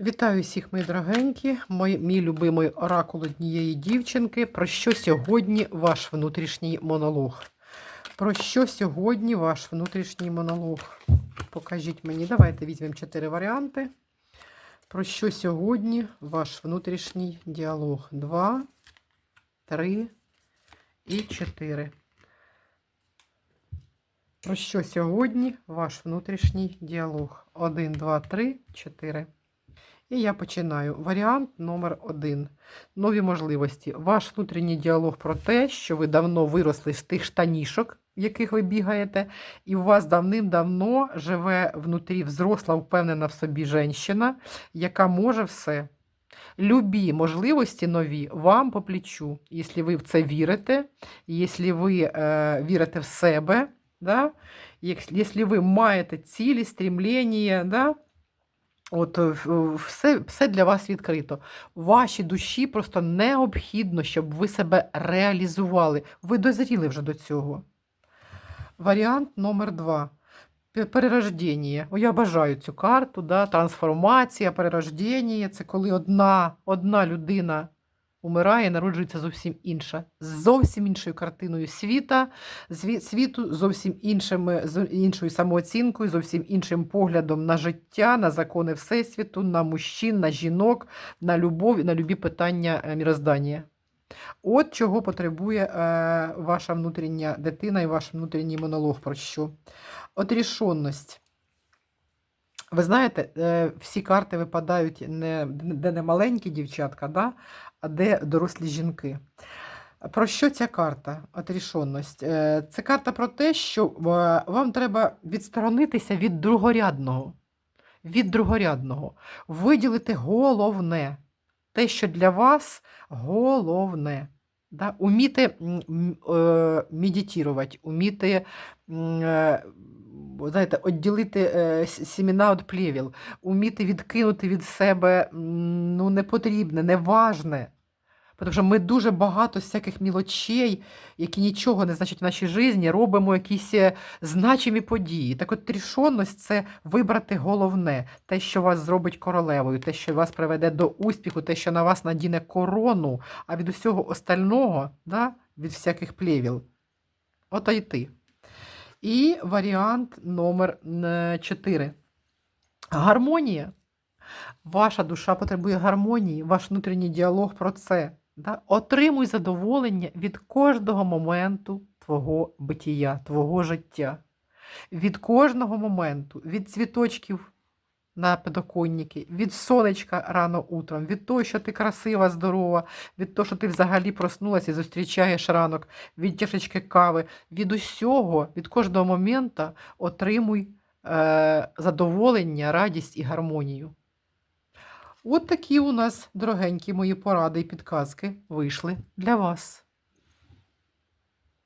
Вітаю всіх, мої дорогенькі, мій, мій любимий оракул однієї дівчинки. Про що сьогодні ваш внутрішній монолог? Про що сьогодні ваш внутрішній монолог? Покажіть мені, давайте візьмемо чотири варіанти. Про що сьогодні ваш внутрішній діалог? Два, три і чотири. Про що сьогодні ваш внутрішній діалог? Один, два, три, чотири. І я починаю. Варіант номер один. Нові можливості. Ваш внутрішній діалог про те, що ви давно виросли з тих штанішок, в яких ви бігаєте, і у вас давним-давно живе внутрі взросла, впевнена в собі жінка, яка може все. Любі можливості нові вам по плечу, якщо ви в це вірите, якщо ви е, вірите в себе, да? якщо ви маєте цілі, стрімлення, да? От е, все, все для вас відкрито. Вашій душі просто необхідно, щоб ви себе реалізували. Ви дозріли вже до цього. Варіант номер два. Перерождення. Я бажаю цю карту, да? трансформація, перерождення. Це коли одна, одна людина умирає, народжується зовсім інша, з зовсім іншою картиною світа, світу, зовсім іншими, з іншою самооцінкою, зовсім іншим поглядом на життя, на закони Всесвіту, на мужчин, на жінок, на любов, на любі питання е, міроздання. От чого потребує е, ваша внутрішня дитина і ваш внутрішній монолог про що? Отрішонність. Ви знаєте, е, всі карти випадають не, де не маленькі дівчатка, да? а де дорослі жінки. Про що ця карта? Отрішонність. Е, Це карта про те, що е, вам треба відсторонитися від другорядного. Від другорядного. Виділити головне. Те, що для вас головне. Да? Уміти медитувати, уміти знаєте, відділити е, с- сімена від плевел, уміти відкинути від себе ну, непотрібне, неважне. Тому що ми дуже багато всяких мілочей, які нічого не значать в нашій житті, робимо якісь е, значимі події. Так от трішонність це вибрати головне, те, що вас зробить королевою, те, що вас приведе до успіху, те, що на вас надіне корону, а від усього остального, да, від всяких плевіл, отойти. І варіант номер 4. Гармонія. Ваша душа потребує гармонії, ваш внутрішній діалог про це. Да? Отримуй задоволення від кожного моменту твого битія, твого життя. Від кожного моменту, від цвіточків на підоконникі, від сонечка рано утром, від того, що ти красива, здорова, від того, що ти взагалі проснулася і зустрічаєш ранок, від чашечки кави, від усього, від кожного моменту отримуй е, задоволення, радість і гармонію. От такі у нас, дорогенькі мої поради і підказки вийшли для вас.